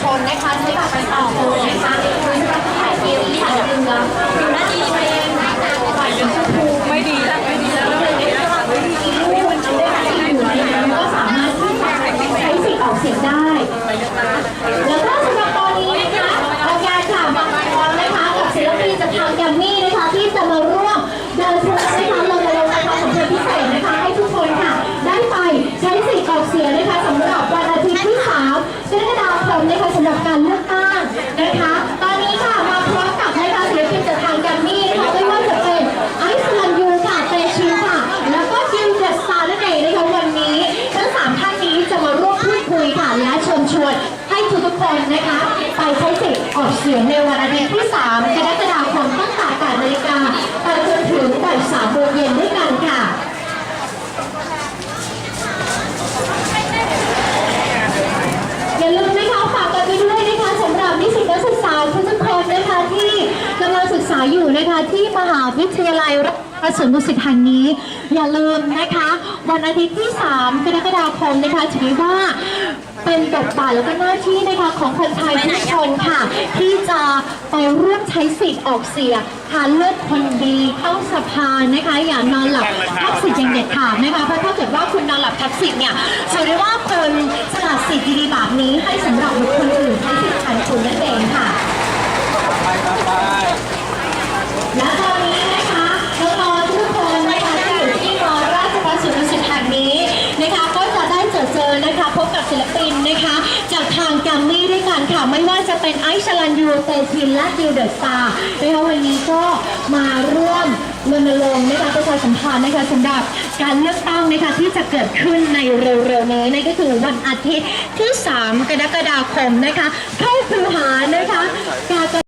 ชนนะคะใช้บัตรประชาชนนะคะคุณจะถ่ายเกมที่ถ่ายเรืออยู่หน้าดีเองฝ่ายเป็นชมพูไม่ดีแล้วไม่ดีแล้วไม่ดีแล้วก็สามารถที่จะใช้สิทธิ์ออกเสียงได้ แล้วก็สำหรับตอนนี้นะคะโอกาสค่ะมาพร้อมนะคะกับศิลปินจากทางแกรมมี่นะคะที่จะมาร่วมเดินทางนะคะลงมาลงนะคะสำหรับพิเศษนะคะให้ทุกคนค่ะได้ไปใช้สิทธิ์ออกเสียงนะคะ นะคะสำหรับการเลือกตั้งนะคะ ตอนนี้ค่ะมาพร้อมกับนะคะศิลปินจากทางแกรมมี่นะคะไม่ว่าจะเป็นไอซ์ลันยูค่ะเตชินค่ะ แล้วก็จิวเดสตาร์นั่นเองนะคะวันนี้ทั้งสามท่านนี้จะมาร่วมพูดคุยค่ะและเชิญชวนให้ทุกๆคนนะคะ ไปใช้สิทธิ์ออกเสียงในวันอาทิตย์ที่ 3 กรกฎาคมตั้งแต่8นาฬิกาไปจนถึงบ่าย3โมงเย็นด้วยกันค่ะ อย่าลืมนะคะฝากกันไปด้วยนะคะสำหรับนิสิตนักศึกษาทุกๆคนนะคะที่กำลังศึกษา อยู่นะคะที่มหาวิทยาลัยราชภัฏสวนดุสิตแห่งนี้ อย่าลืมนะคะ วันอาทิตย์ที่ 3 กรกฎาคมนะคะถือว่าเป็นบทบาทแล้วก็หน้าที่นะคะของคนไทยทุกคนค่ะ ที่จะไปร่วมใช้สิทธิ์ออกเสียงหาเลือกคนดีเข้าสภานะคะ อย่านอนหลับทับสิทธิ์อย่างเด็ดขาดนะคะเพราะถ้าเกิดว่าคุณนอนหลับทับสิทธิ์เนี่ยถือได้ว่าคนสละสิทธิ์ดีๆแบบนี้ให้สำหรับบุคคลอื่นใช้สิทธิ์แทนคุณนั่นเองค่ะ และตอนนี้นะคะน้องๆทุกคนนะคะที่อยู่ที่มอราชภัฏสุรสิทธิ์แห่งนี้นะคะ ก็จะได้เจอเจอ นะคะพบกับศิลปินนะคะ จากทางแกรมมี่ด้วยกันค่ะ ไม่ว่าจะเป็นไอซ์ชลันยูเตชินและดิวเดอะสตาร์นะคะวันนี้ก็มาร่วมรณรงค์นะคะประชาสัมพันธ์นะคะสำหรับการเลือกตั้งนะคะที่จะเกิดขึ้นในเร็วๆนี้นั่นก็คือวันอาทิตย์ที่ 3 กรกฎาคมนะคะ เข้าคือหานะคะการ